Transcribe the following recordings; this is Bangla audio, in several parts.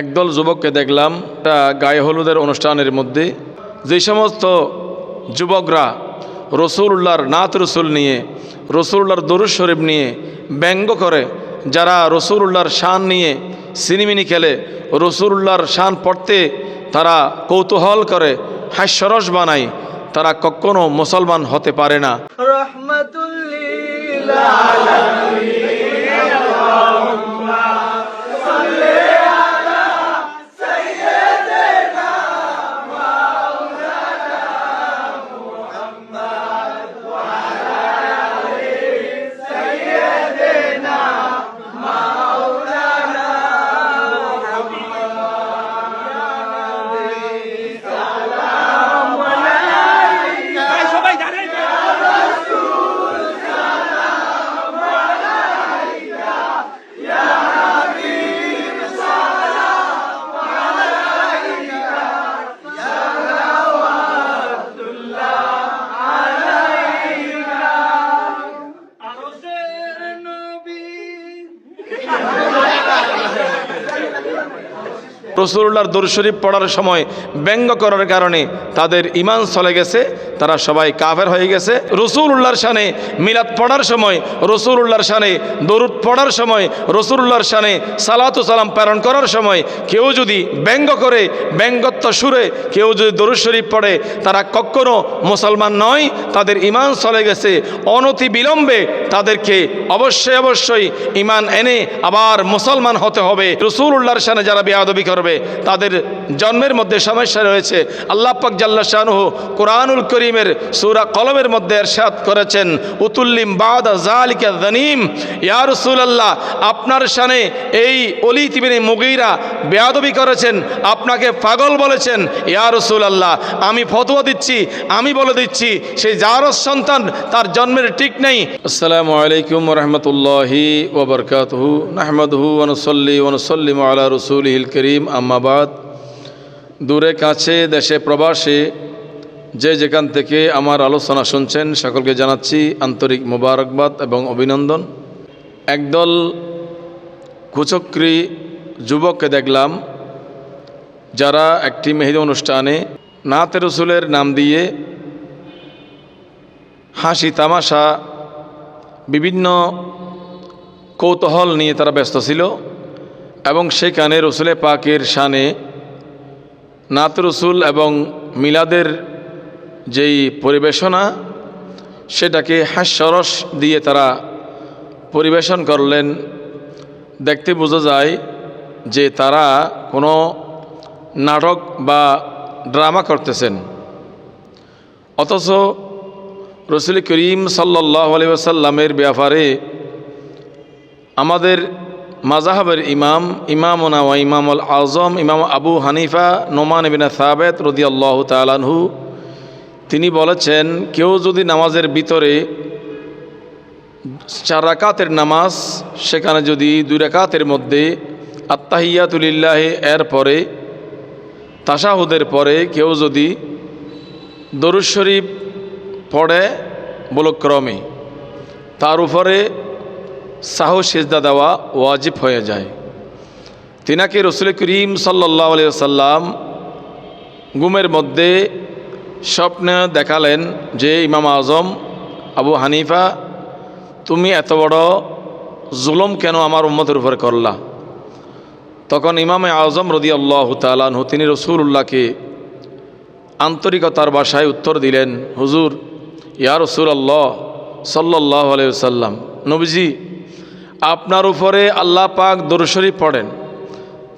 একদল যুবককে দেখলাম, একটা গায়ে হলুদের অনুষ্ঠানের মধ্যে। যে সমস্ত যুবকরা রসুল্লাহর নাত রসুল নিয়ে, রসুল্লাহর দরুদ শরীফ নিয়ে ব্যঙ্গ করে, যারা রসুল্লাহর শান নিয়ে সিনেমিনি খেলে, রসুল্লাহর শান পড়তে তারা কৌতূহল করে, হাস্যরস বানায়, তারা কখনো মুসলমান হতে পারে না। রহমতুল্লিল রসুল্লাহর দরুদ শরীফ পড়ার সময় ব্যঙ্গ করার কারণে তাদের ইমান চলে গেছে। তারা সবাই কাফের হয়ে গেছে। রসুল্লাহর শানে মিলাদ পড়ার সময় রসুল্লাহর শানে দরুদ পড়ার সময় রসুল্লাহর শানে সালাতু সালাম প্রেরণ করার সময় কেউ যদি ব্যঙ্গ করে, ব্যঙ্গত্ব সুরে, কেউ যদি দরুদ শরীফ পড়ে, তারা কখনো মুসলমান নয়, তাদের ইমান চলে গেছে। অনতি বিলম্বে তাদেরকে অবশ্যই অবশ্যই ইমান এনে আবার মুসলমান হতে হবে। রসুল্লাহর সানে যারা বেয়াদবি করবে, তাদের জন্মের মধ্যে সমস্যা রয়েছে। আল্লাহ পাক জাল্লা শাহনুহ কোরআনুল করিমের সুরা কলমের মধ্যে এরশাদ করেছেন, উতুল্লিম বাদ জালিকা জানিম ইয়া রসুলাল্লাহ, আপনার সানে এই অলি তিবিনী মুগিরা বেয়াদবি করেছেন, আপনাকে পাগল বলেছেন। ইয়া রসুলাল্লাহ, আমি ফতোয়া দিচ্ছি, আমি বলে দিচ্ছি, সেই যার সন্তান তার জন্মের ঠিক নেই। আসসালামু আলাইকুম রহমতুল্লাহি ওবরকাতহু নাহমদহু ওনসল্লি ওনসল্লিম আলা রসুলহিল করিম। আম্মাবাদ দূরে কাছে, দেশে প্রবাসে যে যেখান থেকে আমার আলোচনা শুনছেন, সকলকে জানাচ্ছি আন্তরিক মোবারকবাদ এবং অভিনন্দন। একদল কুচক্রী যুবককে দেখলাম, যারা একটি মেহেদি অনুষ্ঠানে নাতে রসুলের নাম দিয়ে হাসি, তামাশা, বিভিন্ন কৌতূহল নিয়ে তারা ব্যস্ত ছিল এবং সেখানে রসুলে পাকের শানে নাত রসুল এবং মিলাদের যেই পরিবেশনা, সেটাকে হাস্যরস দিয়ে তারা পরিবেশন করলেন। দেখতে বোঝা যায় যে তারা কোনো নাটক বা ড্রামা করতেছেন। অথচ রসুল করিম সাল্লাহ আলিয়াসাল্লামের ব্যাপারে আমাদের মাজাহাবের ইমাম, ইমামনা ওয়া ইমামুল আজম ইমাম আবু হানিফা, নোমান বিনা সাবেত রদি আল্লাহ তালানহু তিনি বলেছেন, কেউ যদি নামাজের ভিতরে চার রাকাতের নামাজ, সেখানে যদি দুই রাকাতের মধ্যে আত্মাহিয়াতুলিল্লাহ এর পরে তাসাহুদের পরে কেউ যদি দরুদ শরীফ পড়ে বলক্রমে, তার উপরে সাহু সেজদা দেওয়া ওয়াজিব হয়ে যায়। তিনাকে রসুল করিম সাল্লাহ সাল্লাম গুমের মধ্যে স্বপ্নে দেখালেন যে ইমাম আজম, আবু হানিফা, তুমি এত বড় জুলম কেন আমার উম্মতের উপরে করলা? তখন ইমামে আজম রদি আল্লাহ তালানহু তিনি রসুল্লাহকে আন্তরিকতার ভাষায় উত্তর দিলেন, হুজুর, ইয়া রসুল আল্লাহ সাল্লাহ আলাইসাল্লাম নবীজি, আপনার উপরে আল্লাহ পাক দরশরী পড়েন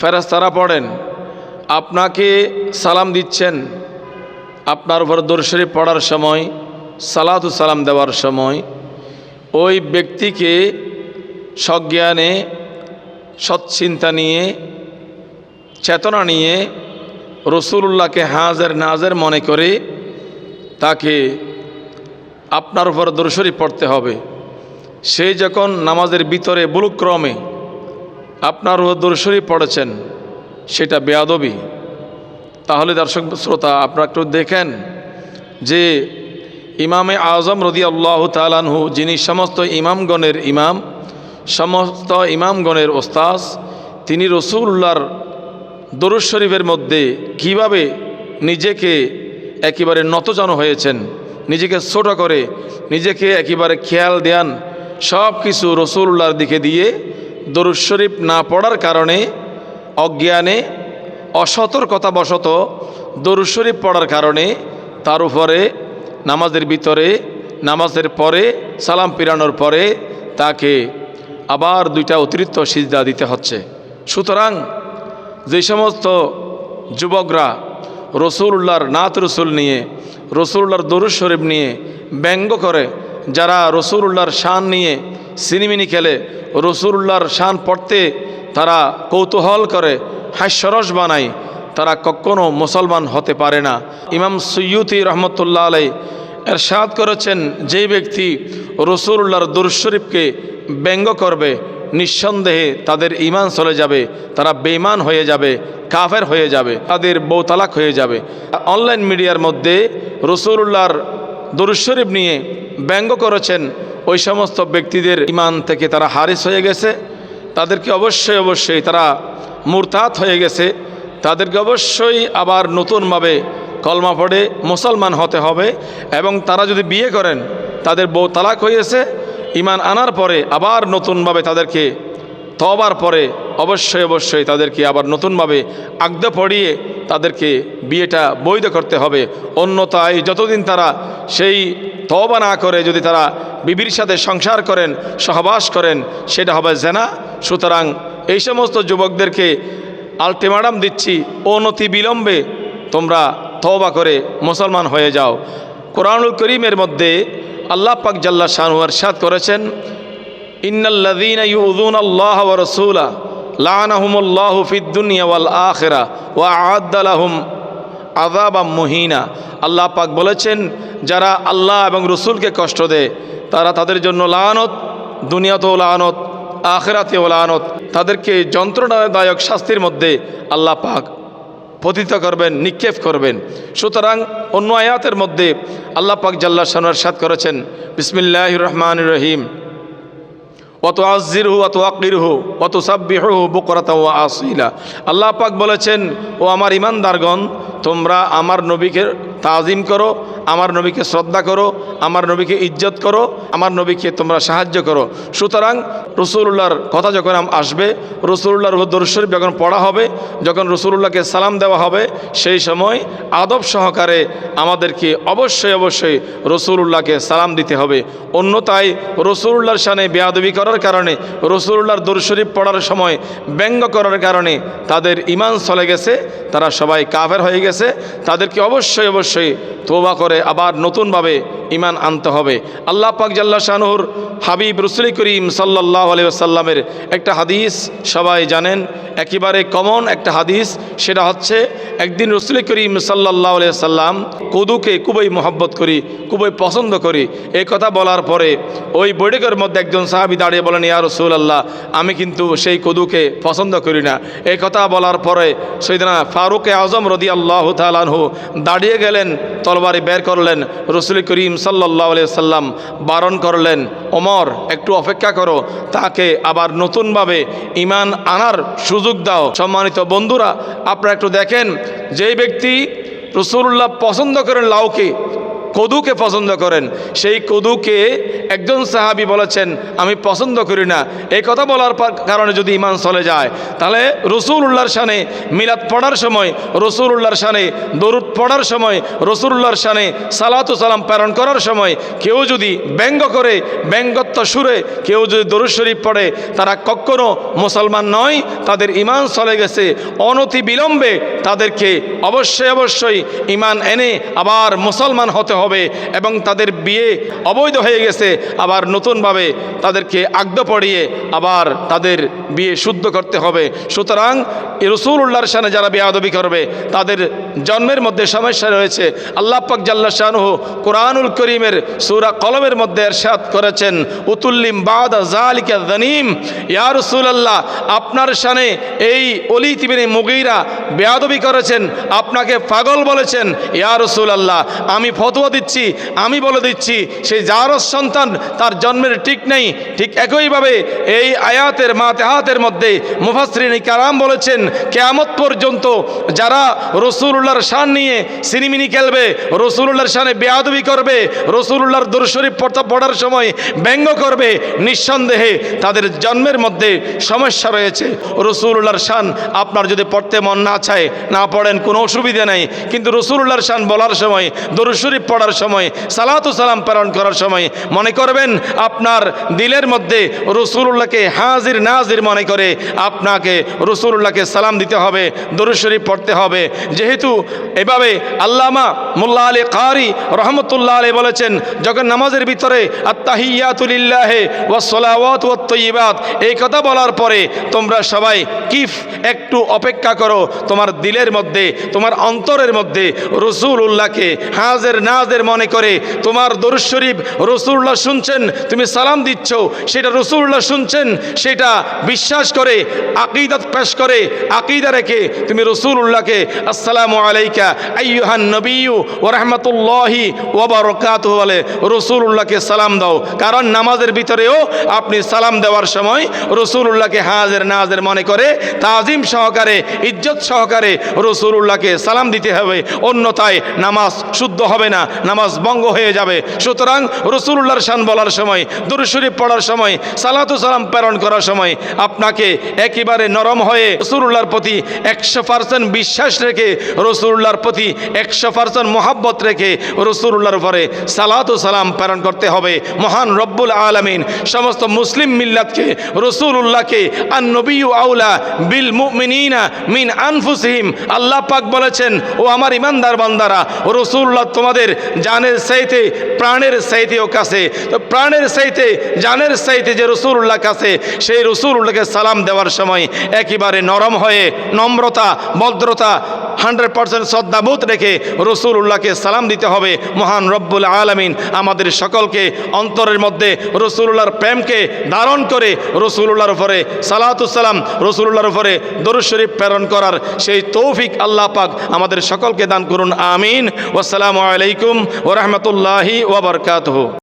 ফেরাস্তারা পড়েন, আপনাকে সালাম দিচ্ছেন আপনার উপর দরশরী পড়ার সময়, সালাতু সালাম দেওয়ার সময়, ওই ব্যক্তিকে সজ্ঞানে, সৎচিন্তা নিয়ে, চেতনা নিয়ে রসুল্লাহকে হাজের নাজের মনে করে তাকে আপনার উপর দরশরী পড়তে হবে। সে যখন নামাজের ভিতরে বুলুক্রমে আপনার উপর দরশরী পড়েছেন, সেটা বেয়াদবি। তাহলে দর্শক শ্রোতা, আপনারা একটু দেখেন যে ইমামে আজম রদি আল্লাহ তালানহু যিনি সমস্ত ইমামগণের ইমাম, সমস্ত ইমামগণের ওস্তাজ তিনি রসুল্লাহর দরুদ শরীফের মধ্যে কীভাবে নিজেকে একেবারে নতজন হয়েছেন, নিজেকে ছোট করে, নিজেকে একেবারে খেয়াল দেন সব কিছু রসুল্লাহর দিকে দিয়ে দরুদ শরীফ না পড়ার কারণে, অজ্ঞানে অসতর্কতাবশত দরুদ শরীফ পড়ার কারণে তার উপরে নামাজের ভিতরে, নামাজের পরে, সালাম পিরানোর পরে তাকে আবার দুইটা অতিরিক্ত সিজদা দিতে হচ্ছে। সুতরাং যে সমস্ত যুবকরা রসুল্লাহর নাত রসুল নিয়ে, রসুল্লাহর দরুদ শরীফ নিয়ে ব্যঙ্গ করে, যারা রসুল্লাহর শান নিয়ে সিনেমিনি খেলে, রসুল্লাহর শান পড়তে তারা কৌতূহল করে হাস্যরস বানায়, তারা কখনো মুসলমান হতে পারে না। ইমাম সৈয়ুতি রহমতুল্লাহ আলাই এরশাদ করেছেন, যে ব্যক্তি রসুল্লাহর দরুদ শরীফকে ব্যঙ্গ করবে, নিঃসন্দেহে তাদের ইমান চলে যাবে, তারা বেইমান হয়ে যাবে, কাফের হয়ে যাবে, তাদের বৌতালাক হয়ে যাবে। অনলাইন মিডিয়ার মধ্যে রসুল্লাহর দরুদ শরীফ নিয়ে ব্যঙ্গ করেছেন, ওই সমস্ত ব্যক্তিদের ইমান থেকে তারা হারিস হয়ে গেছে। তাদেরকে অবশ্যই অবশ্যই তারা মুরতাত হয়ে গেছে। তাদেরকে অবশ্যই আবার নতুনভাবে কলমা পড়ে মুসলমান হতে হবে এবং তারা যদি বিয়ে করেন, তাদের বউ তালাক হয়েছে ইমান আনার পরে আবার নতুনভাবে তাদেরকে তবার পরে অবশ্যই অবশ্যই তাদেরকে আবার নতুনভাবে আগদ পড়িয়ে তাদেরকে বিয়েটা বৈধ করতে হবে। অন্যথায় যতদিন তারা সেই তবা না করে, যদি তারা বিবির সাথে সংসার করেন, সহবাস করেন, সেটা হবে জেনা। সুতরাং এই সমস্ত যুবকদেরকে আলটিমাটাম দিচ্ছি, অনতি বিলম্বে তোমরা তওবা করে মুসলমান হয়ে যাও। কোরআনুল করিমের মধ্যে আল্লাহ পাক জাল্লা শাহনুয়ার সাদ করেছেন ইন্নাল্লাযীনা আল্লাহ মুহিনা। পাক বলেছেন, যারা আল্লাহ এবং রসুলকে কষ্ট দেয়, তারা তাদের জন্য লানত, দুনিয়াতেও লানত, আখেরাতেও লানত। তাদেরকে যন্ত্রণাদায়ক শাস্তির মধ্যে আল্লাহ পাক পতিত করবেন, নিক্ষেপ করবেন। সুতরাং অন্য আয়াতের মধ্যে আল্লাহ পাক জাল্লা সানোয়ার সাদ করেছেন বিসমিল্লাহ রহমান রহিম। অত আজিরহু অত আকিরহু অত সাব্বিহু হু ও আসিলা। আল্লাহ পাক বলেছেন, ও আমার ইমানদারগণ তোমরা আমার নবীকে তাজিম করো, আমার নবীকে শ্রদ্ধা করো, আমার নবীকে ইজ্জত করো, আমার নবীকে তোমরা সাহায্য করো। সুতরাং রসুল্লাহর কথা যখন আসবে, রসুল্লাহর দর্শরীফ যখন পড়া হবে, যখন রসুল্লাহকে সালাম দেওয়া হবে, সেই সময় আদব সহকারে আমাদেরকে অবশ্যই অবশ্যই রসুল্লাহকে সালাম দিতে হবে। অন্যথায় রসুল্লাহর সানে বেয়াদবি করার কারণে, রসুল্লাহর দরশরীফ পড়ার সময় ব্যঙ্গ করার কারণে তাদের ইমান চলে গেছে, তারা সবাই কাফের হয়ে গেছে। তাদেরকে অবশ্যই অবশ্যই তোবা করে আবার নতুনভাবে ইমান আনতে হবে। আল্লাহ পাক জাল্লা শাহনুর হাবিব রসুলি করিম সাল্লাহ আলিয়াল্লামের একটা হাদিস সবাই জানেন, একেবারে কমন একটা হাদিস, সেটা হচ্ছে একদিন রসুলি করিম সাল্লাহ সাল্লাম কদুকে খুবই মোহব্বত করি, খুবই পছন্দ করি। এই কথা বলার পরে ওই বৈঠকের মধ্যে একজন সাহাবি দাঁড়িয়ে বলেন, ইয়া রসুল আল্লাহ আমি কিন্তু সেই কদুকে পছন্দ করি না। এই কথা বলার পরে সৈদানা ফারুকে আজম রদি আল্লাহ তালানহু দাঁড়িয়ে গেলেন, তলবারি বের করলেন, রসুল করিম সাল্লাহ সাল্লাম বারণ করলেন, ওমর, একটু অপেক্ষা করো, তাকে আবার নতুনভাবে ইমান আনার সুযোগ দাও। সম্মানিত বন্ধুরা, আপনারা একটু দেখেন, যেই ব্যক্তি রসুল্লাহ পছন্দ করেন লাউকে কদুকে পছন্দ করেন। সেই কদুকে একজন সাহাবি বলেছেন, আমি পছন্দ করি না। এই কথা বলার কারণে যদি ইমান চলে যায়, তাহলে রসুল উল্লাহর সানে মিলাদ পড়ার সময় রসুল উল্লাহর সানে দরুদ পড়ার সময় রসুল উল্লাহর সানে সালাতু সালাম প্রেরণ করার সময় কেউ যদি ব্যঙ্গ করে, ব্যঙ্গত্ব সুরে, কেউ যদি দরুদ শরীফ পড়ে, তারা কখনো মুসলমান নয়, তাদের ইমান চলে গেছে। অনতি বিলম্বে তাদেরকে অবশ্যই অবশ্যই ইমান এনে আবার মুসলমান হতে হবে এবং তাদের বিয়ে অবৈধ হয়ে গেছে। আবার নতুনভাবে তাদেরকে আগদ পড়িয়ে আবার তাদের বিয়ে শুদ্ধ করতে হবে। সুতরাং রসুল উল্লাহর সানে যারা বেয়াদবি করবে, তাদের জন্মের মধ্যে সমস্যা রয়েছে। আল্লাহ পাক জাল্লা শাহনুহ কোরআনুল করিমের সুরা কলমের মধ্যে এরশাদ করেছেন, উতুল্লিম বাদ জালিকা জানিম ইয়া রাসূলুল্লাহ, আপনার শানে এই অলি তিবিনী মুগিরা বেয়াদবি করেছেন, আপনাকে পাগল বলেছেন। ইয়া রসুল আল্লাহ আমি ফতোয়া দিচ্ছি, আমি বলে দিচ্ছি, সেই জারস সন্তান তার জন্মের ঠিক নেই, ঠিক একইভাবে এই আয়াতের মাতেহাতের মধ্যে মুফাসরিনী কারাম বলেছেন, কেয়ামত পর্যন্ত যারা রসুল্লাহর শান নিয়ে সিনিমিনি খেলবে রসুল্লাহর শানে বেয়াদবি করবে রসুল্লাহর দরশরীফ পড়ার সময় ব্যঙ্গ করবে, নিঃসন্দেহে তাদের জন্মের মধ্যে সমস্যা রয়েছে। রসুল্লাহর শান আপনার যদি পড়তে মন না চায়, না পড়েন, কোনো অসুবিধা নেই। কিন্তু রসুল্লাহর শান বলার সময় দরশরীফ পড়ার সময়, সালাতু সালাম প্রেরণ করার সময় মনে করবেন আপনার দিলের মধ্যে রসুল্লাহকে হাজির নাজির মনে করে আপনাকে রসুল্লাহকে সালাম দিতে হবে দরুশরীফ পড়তে হবে। যেহেতু এভাবে আল্লামা মোল্লা আলী কারি রহমতুল্লাহ আলী বলেছেন, যখন নামাজের ভিতরে আত্মাহিয়াতুলিল্লাহে ও ওয়াত্তইবাত এই কথা বলার পরে তোমরা সবাই কিফ একটু অপেক্ষা করো, তোমার দিলের মধ্যে, তোমার অন্তরের মধ্যে রসুল উল্লাহকে হাজের নাজের মনে করে, তোমার দরুদ শরীফ রসুল্লাহ শুনছেন, তুমি সালাম দিচ্ছ। সেটা রসুল্লাহ শুনছেন, সেটা বিশ্বাস করে, আকিদাত পেশ করে, আকিদা রেখে তুমি রসুল্লাহকে আসসালামু আলাইকা আইয়ুহান নবিয়ু ও রহমতুল্লাহি ওবরকাত বলে রসুল্লাহকে সালাম দাও। কারণ নামাজের ভিতরেও আপনি সালাম দেওয়ার সময় রসুল্লাহকে হাজের নাজের মনে করে, তাজিম সহকারে, ইজ্জত সহকারে রসুল্লাহকে সালাম দিতে হবে। অন্যথায় নামাজ শুদ্ধ হবে না। নামাজ ভঙ্গ হয়ে যাবে। সুতরাং রসুল্লাহর শান বলার সময় দুরুশরীফ পড়ার সময়, সালাতু সালাম প্রেরণ করার সময় আপনাকে একেবারে নরম হয়ে রসুল্লাহর প্রতি একশো পার্সেন্ট বিশ্বাস রেখে, রসুল্লাহর প্রতি একশো পার্সেন্ট মোহাব্বত রেখে রসুল্লাহর পরে সালাতু সালাম প্রেরণ করতে হবে। মহান রব্বুল আলমিন সমস্ত মুসলিম মিল্লাতকে রসুল্লাহকে আর নবী আউলা বিল মুমিনিনা মিন আনফুসিহিম, আল্লাহ পাক বলেছেন, ও আমার ইমানদার বান্দারা, রসুল্লাহ তোমাদের জানের সাইতে প্রাণের সাইতেও কাছে। তো প্রাণের সাইতে জানের সাইতে যে রসুল্লাহ কাছে, সেই রসুল্লাহকে সালাম দেওয়ার সময় একেবারে নরম হয়ে, নম্রতা, ভদ্রতা হান্ড্রেড পার্সেন্ট শ্রদ্ধাবোধ রেখে রসুল্লাহকে সালাম দিতে হবে। মহান রব্বুল আলমিন আমাদের সকলকে অন্তরের মধ্যে রসুল্লাহর প্রেমকে ধারণ করে রসুল্লাহর উপরে সালাতুসালাম রসুল্লাহর উপরে দরুদ শরীফ প্রেরণ করার সেই তৌফিক আল্লাহ পাক আমাদের সকলকে দান করুন। আমিন। ওসালামু আলাইকুম ওরহমতুল্লাহি ওবরকাতহ